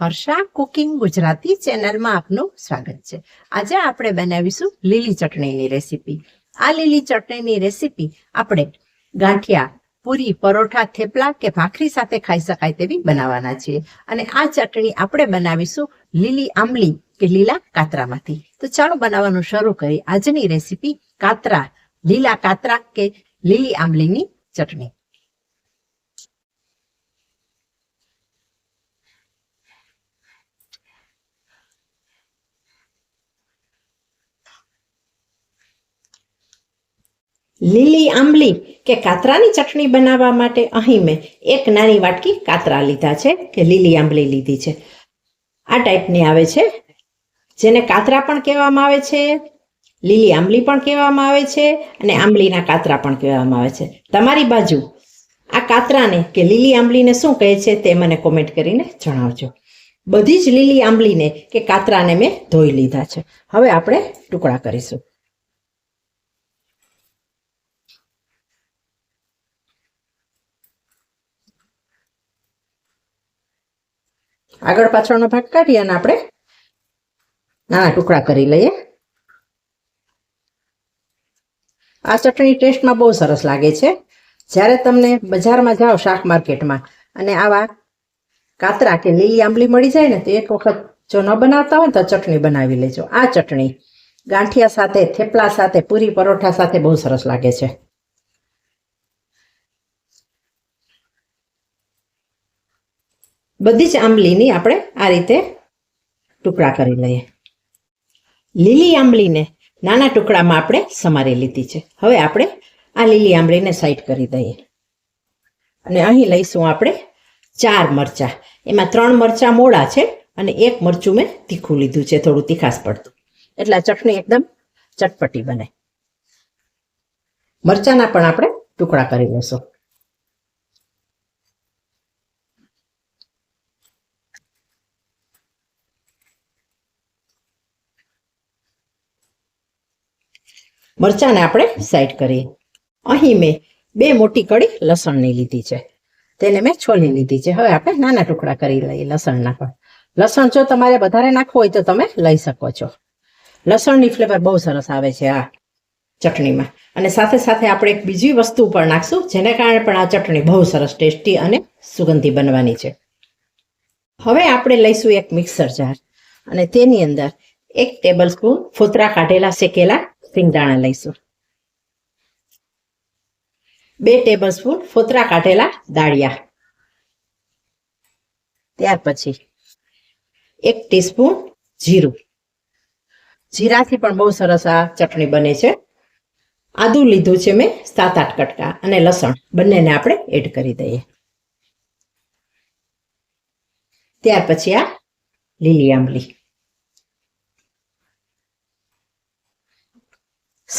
Harsha cooking Gujarati ચેનલમાં આપનું સ્વાગત છે. આજે આપણે બનાવીશું લીલી ચટણીની રેસીપી. આ લીલી ચટણીની રેસીપી આપણે ગાંઠિયા, પૂરી, પરોઠા, થેપલા કે ભાખરી સાથે ખાઈ શકાય તેવી બનાવવાના છીએ. અને આ ચટણી આપણે બનાવીશું લીલી આંબલી કે લીલા કાતરામાંથી. તો ચાલો બનાવવાનું શરૂ કરી આજની રેસીપી કાતરા, લીલા કાતરા કે લીલી આંબલીની ચટણી. લીલી આંબલી કે કાતરાની ચટણી બનાવવા માટે અહીં મેં એક નાની વાટકી કાતરા લીધા છે કે લીલી આંબલી લીધી છે. આ ટાઈપની આવે છે. જેને કાતરા પણ કહેવામાં આવે છે, લીલી આંબલી પણ કહેવામાં આવે છે અને આંબલીના કાતરા પણ કહેવામાં આવે છે. તમારી બાજુ આ કાતરાને કે લીલી આંબલીને શું કહે છે તે મને કોમેન્ટ કરીને જણાવજો. બધી જ લીલી આંબલીને કે કાતરાને મેં ધોઈ લીધા છે. હવે આપણે ટુકડા કરીશું. આગળ પાછળનો ભાગ કાઢી અને આપણે નાના ટુકડા કરી લઈએ. આ ચટણી ટેસ્ટમાં બહુ સરસ લાગે છે. જ્યારે તમને બજારમાં જાઓ શાક માર્કેટમાં અને આવા કાતરા કે લીલી આંબલી મળી જાય ને તો એક વખત જો ન બનાવતા હોય તો ચટણી બનાવી લેજો. આ ચટણી ગાંઠિયા સાથે, થેપલા સાથે, પૂરી પરોઠા સાથે બહુ સરસ લાગે છે. બધી જ આંબલીની આપણે આ રીતે ટુકડા કરી લઈએ. લીલી આંબલીને નાના ટુકડામાં આપણે સમારી લીધી છે. હવે આપણે આ લીલી આંબલીને સાઈડ કરી દઈએ. અને અહીં લઈશું આપણે ચાર મરચા. એમાં ત્રણ મરચા મોડા છે અને એક મરચું મેં તીખું લીધું છે, થોડું તીખાસ પડતું. એટલે ચટણી એકદમ ચટપટી બને. મરચાના પણ આપણે ટુકડા કરી લેશું. મરચાંને આપણે સાઈડ કરીએ. અહીં મેં બે મોટી કડી લસણની લીધી છે. તેને મેં છોલી લીધી છે. હવે આપણે નાના ટુકડા કરી લઈએ લસણના પણ. લસણ જો તમારે વધારે નાખવું હોય તો તમે લઈ શકો છો. લસણની ફ્લેવર બહુ સરસ આવે છે આ ચટણીમાં. અને સાથે સાથે આપણે એક બીજી વસ્તુ પણ નાખશું, જેને કારણે પણ આ ચટણી બહુ સરસ ટેસ્ટી અને સુગંધી બનવાની છે. હવે આપણે લઈશું એક મિક્સર જાર અને તેની અંદર એક ટેબલ સ્પૂન ફોતરા કાઢેલા શેકેલા સિંગદાણા લઈશું. બે ટેબલ સ્પૂન ફોતરા કાઢેલા દાળિયા. ત્યાર પછી એક ટીસ્પૂન જીરું. જીરાથી પણ બહુ સરસ આ ચટણી બને છે. આદુ લીધું છે મેં સાત આઠ કટકા અને લસણ બંનેને આપણે એડ કરી દઈએ. ત્યાર પછી આ લીલી આંબલી.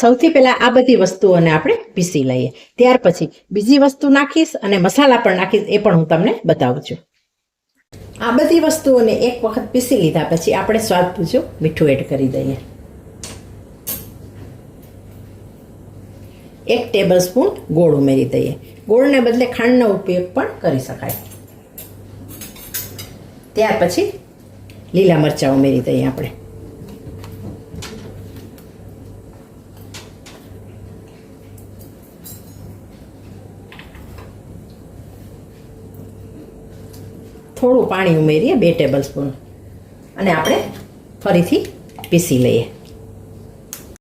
સૌથી પહેલાં આ બધી વસ્તુઓને આપણે પીસી લઈએ. ત્યાર પછી બીજી વસ્તુ નાખીશ અને મસાલા પણ નાખીશ એ પણ હું તમને બતાવું છું આ બધી વસ્તુઓને એક વખત પીસી લીધા પછી આપણે સ્વાદ પૂછું, મીઠું એડ કરી દઈએ. એક ટેબલ સ્પૂન ગોળ ઉમેરી દઈએ. ગોળને બદલે ખાંડનો ઉપયોગ પણ કરી શકાય. ત્યાર પછી લીલા મરચાં ઉમેરી દઈએ આપણે. થોડું પાણી ઉમેરીએ, બે ટેબલ સ્પૂન અને આપણે ફરીથી પીસી લઈએ.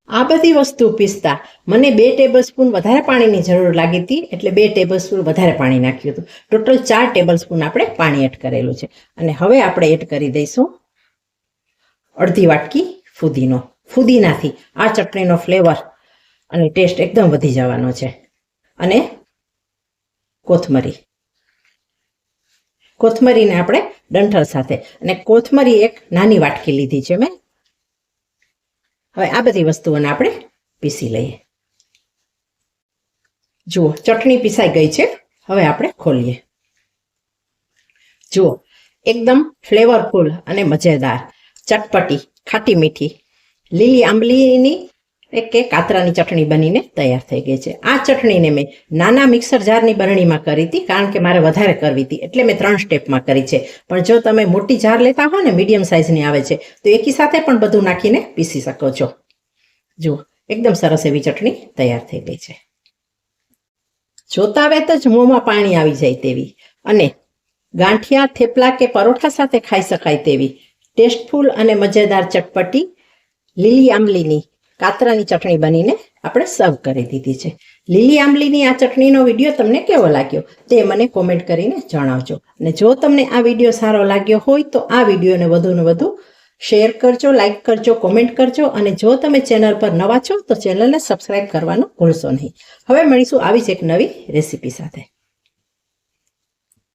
આ બધી વસ્તુ પીસતા મને બે ટેબલ સ્પૂન વધારે પાણીની જરૂર લાગી હતી, એટલે બે ટેબલ સ્પૂન વધારે પાણી નાખ્યું હતું. ટોટલ ચાર ટેબલ સ્પૂન આપણે પાણી એડ કરેલું છે. અને હવે આપણે એડ કરી દઈશું અડધી વાટકી ફુદીનો. ફુદીનાથી આ ચટણીનો ફ્લેવર અને ટેસ્ટ એકદમ વધી જવાનો છે. અને કોથમરી. કોથમરીને આપણે ડંઠળ સાથે. અને કોથમરી એક નાની વાટકી લીધી છે મેં. હવે આ બધી વસ્તુઓને આપણે પીસી લઈએ. જુઓ, ચટણી પીસાઈ ગઈ છે. હવે આપણે ખોલીએ. જુઓ, એકદમ ફ્લેવરફુલ અને મજેદાર. ચટપટી, ખાટી મીઠી. લીલી આંબલીની કે કાતરાની ચટણી બનીને તૈયાર થઈ ગઈ છે. આ ચટણીને મેં નાના મિક્સર જારની બરણીમાં કરી હતી, કારણ કે મારે વધારે કરવી હતી. એટલે મેં ત્રણ સ્ટેપમાં કરી છે. પણ જો તમે મોટી જાર લેતા હો ને, મીડિયમ સાઇઝની આવે છે, તો એકી સાથે પણ બધું નાખીને પીસી શકો છો. જુઓ, એકદમ સરસ એવી ચટણી તૈયાર થઈ ગઈ છે. જોતા વેત જ મોંમાં પાણી આવી જાય તેવી અને ગાંઠિયા, થેપલા કે પરોઠા સાથે ખાઈ શકાય તેવી ટેસ્ટફુલ અને મજેદાર ચટપટી લીલી આંબલીની કાતરાની ચટણી બનીને આપણે સર્વ કરી દીધી છે. લીલી આંબલીની આ ચટણીનો વીડિયો તમને કેવો લાગ્યો તે મને કોમેન્ટ કરીને જણાવજો. અને જો તમને આ વીડિયો સારો લાગ્યો હોય તો આ વિડીયોને વધુને વધુ શેર કરજો લાઈક કરજો કોમેન્ટ કરજો અને જો તમે ચેનલ પર નવા છો તો ચેનલને સબસ્ક્રાઈબ કરવાનું ભૂલશો નહીં. હવે મળીશું આવી જ એક નવી રેસીપી સાથે.